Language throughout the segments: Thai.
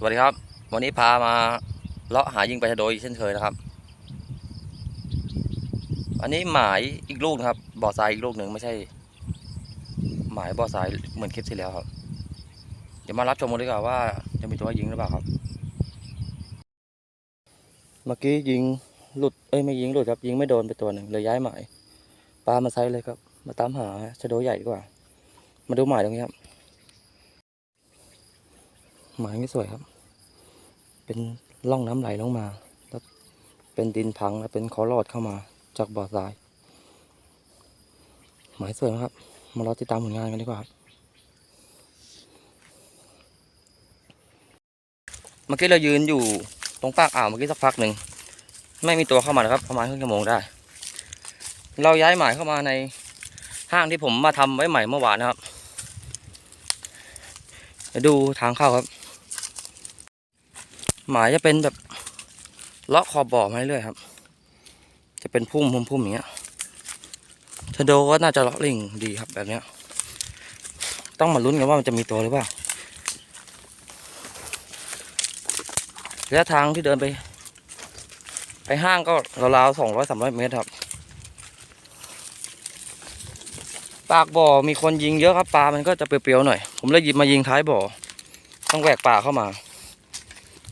สวัสดีครับ วันนี้พามาเลาะหายิงไปลาชะโดยเช่นเคยนะครับ อันนี้หมายอีกลูกครับ บ่อทรายอีกลูกหนึ่งไม่ใช่ หมายบ่อทรายเหมือนคลิปที่แล้วครับ เดี๋ยวมารับชมกันดีกว่าว่าจะมีตัวยิงหรือเปล่าครับ เมื่อกี้ยิงหลุดเอ้ยไม่ยิงหลุดครับ ยิงไม่โดนไปตัวหนึ่งเลยย้ายหมายปลามาไซส์เลยครับ มาตามหาชะโดใหญ่ดีกว่า มาดูหมายตรงนี้ครับ หมายไม่สวยครับ เป็นร่องน้ำไหลลงมา แล้วเป็นดินพังแล้วเป็นขอรอดเข้ามา จากบ่อทรายหมายสวยนะครับ มารอติดตามผลงานกันดีกว่าครับเมื่อกี้เรายืนอยู่ตรงปากอ่าวเมื่อกี้สักพักหนึ่งไม่มีตัวเข้ามานะครับ ประมาณครึ่งชั่วโมงได้ เราย้ายหมายเข้ามาในห้างที่ผมมาทำไว้ใหม่เมื่อวานนะครับดูทางเข้าครับ หมายจะเป็นแบบเลาะขอบบ่อมาเรื่อยครับ จะเป็นพุ่มพุ่มพุ่มอย่างเงี้ยชะโดก็น่าจะเลาะลิงดีครับแบบเนี้ย ต้องมาลุ้นกันว่ามันจะมีตัวหรือเปล่าระยะทางที่เดินไป ไปห้างก็ราวๆสองร้อยสามร้อยเมตรครับ ปากบ่อมีคนยิงเยอะครับปลามันก็จะเปรี้ยวๆหน่อย ผมเลยหยิบมายิงท้ายบ่อ ต้องแหวกป่าเข้ามา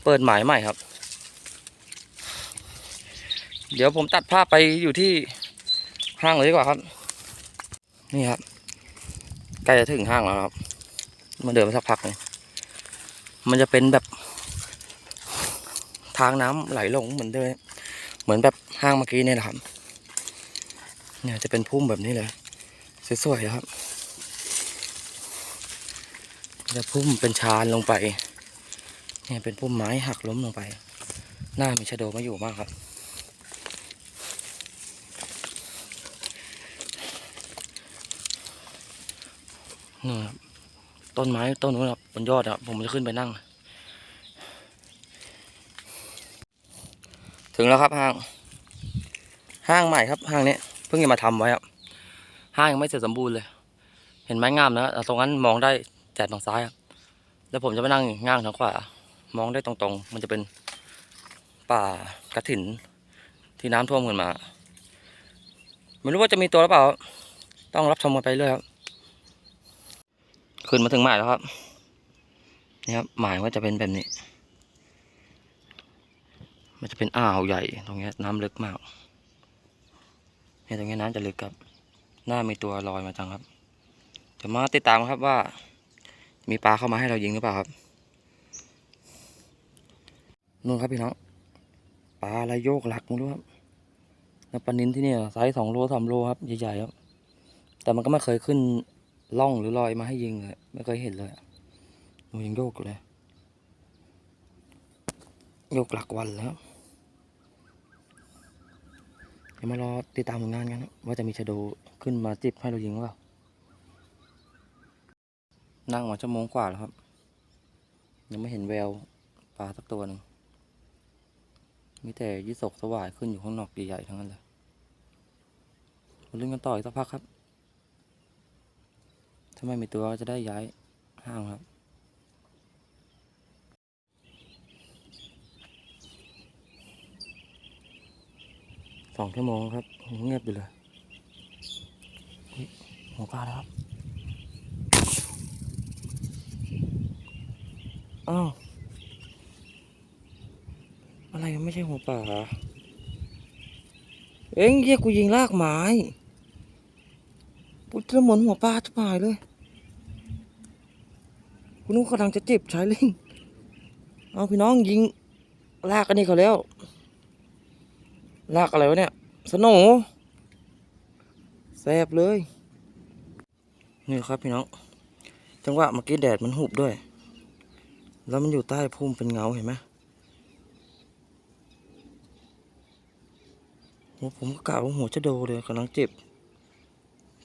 เปิดหมายใหม่ครับ เดี๋ยวผมตัดภาพไปอยู่ที่ห้างเลยดีกว่าครับ นี่ครับใกล้จะถึงห้างแล้วครับมาเดินไปสักพักหนึงมันจะเป็นแบบ ทางน้ำไหลลงเหมือนเดิมเหมือนแบบห้างเมื่อกี้นี่แหละครับเนี่ยจะเป็นพุ่มแบบนี้เลยสวยๆนะครับ จะพุ่มเป็นชานลงไป เนี่ยเป็นพุ่มไม้หักล้มลงไป หน้ามีชะโดมาอยู่มากครับ นี่ครับต้นไม้ต้นนู้นครับบนยอดครับผมจะขึ้นไปนั่ง ถึงแล้วครับห้าง ห้างใหม่ครับห้างนี้เพิ่งจะมาทำไว้ครับ ห้างยังไม่เสร็จสมบูรณ์เลย เห็นไม้งามนะตรงนั้นมองได้แต่ทางซ้ายครับ แล้วผมจะไปนั่งง่างทางขวา มองได้ตรงๆ มันจะเป็นป่ากระถินที่น้ำท่วมกันมา ไม่รู้ว่าจะมีตัวหรือเปล่า ต้องรับชมกันไปเรื่อยครับ ขึ้นมาถึงหมายแล้วครับ นี่ครับหมายว่าจะเป็นแบบนี้ มันจะเป็นอ่าวใหญ่ตรงนี้น้ำลึกมากเนี่ยตรงนี้น้ำจะลึกครับ หน้ามีตัวลอยมาจังครับเดี๋ยวมาติดตามครับว่า มีปลาเข้ามาให้เรายิงหรือเปล่าครับ นู่นครับพี่น้องปลาอะไรโยกหลักมึงรู้ครับแล้วปลานิ้นที่นี่ไซส์สองโลสามโลครับใหญ่ๆครับ แต่มันก็ไม่เคยขึ้นล่องหรือลอยมาให้ยิงเลยไม่เคยเห็นเลยมันยังโยกอยู่เลยโยกหลักวันแล้วเดี๋ยวมารอติดตามผลงานกันว่าจะมีชะโดขึ้นมาจิบให้เรายิงหรือเปล่านั่งมาชั่วโมงกว่าแล้วครับ ยังไม่เห็นแววปลาสักตัวหนึ่ง มีแต่ยี่สกสวายขึ้นอยู่ข้างนอกใหญ่ๆทั้งนั้นเลยมาลุ้นกันต่ออีกสักพักครับ ถ้าไม่มีตัวก็จะได้ย้ายห้างครับสองชั่วโมงครับเงียบอยู่เลยเฮ้ยหัวปลาแล้วครับ อ้าว อะ ไม่ใช่หัวป่า เอ็งเรียกกูยิงลากไม้กูจะหมือนหัวปลาจะหายเลยกูนึกว่ากำลังจะเจ็บชายลิงเอาพี่น้องยิงลากกันนี่เขาแล้ว ลากอะไรวะเนี่ยสโหนแสบเลย นี่ครับพี่น้อง จังหวะเมื่อกี้แดดมันหุบด้วย แล้วมันอยู่ใต้พุ่มเป็นเงาเห็นไหม หัวผมก็กล่าวว่าหัวจะโดเลยกำลังเจ็บ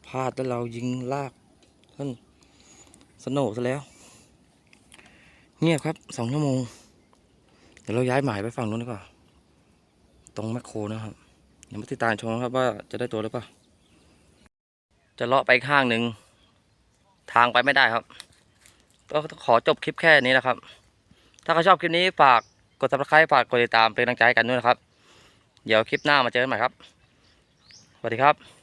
พลาดแล้วเรายิงลากท่านสโนซะแล้ว เงียบครับสองชั่วโมง เดี๋ยวเราย้ายหมายไปฝั่งนู้นดีกว่า ตรงแมคโครนะครับเดี๋ยวมาติดตามชมครับว่าจะได้ตัวหรือเปล่าจะเลาะไปข้างหนึ่งทางไปไม่ได้ครับ ก็ขอจบคลิปแค่นี้นะครับ ถ้าใครชอบคลิปนี้ฝากกด subscribe ฝากกดติดตามเป็นกำลังใจกันด้วยนะครับ เดี๋ยวคลิปหน้ามาเจอกันใหม่ครับ สวัสดีครับ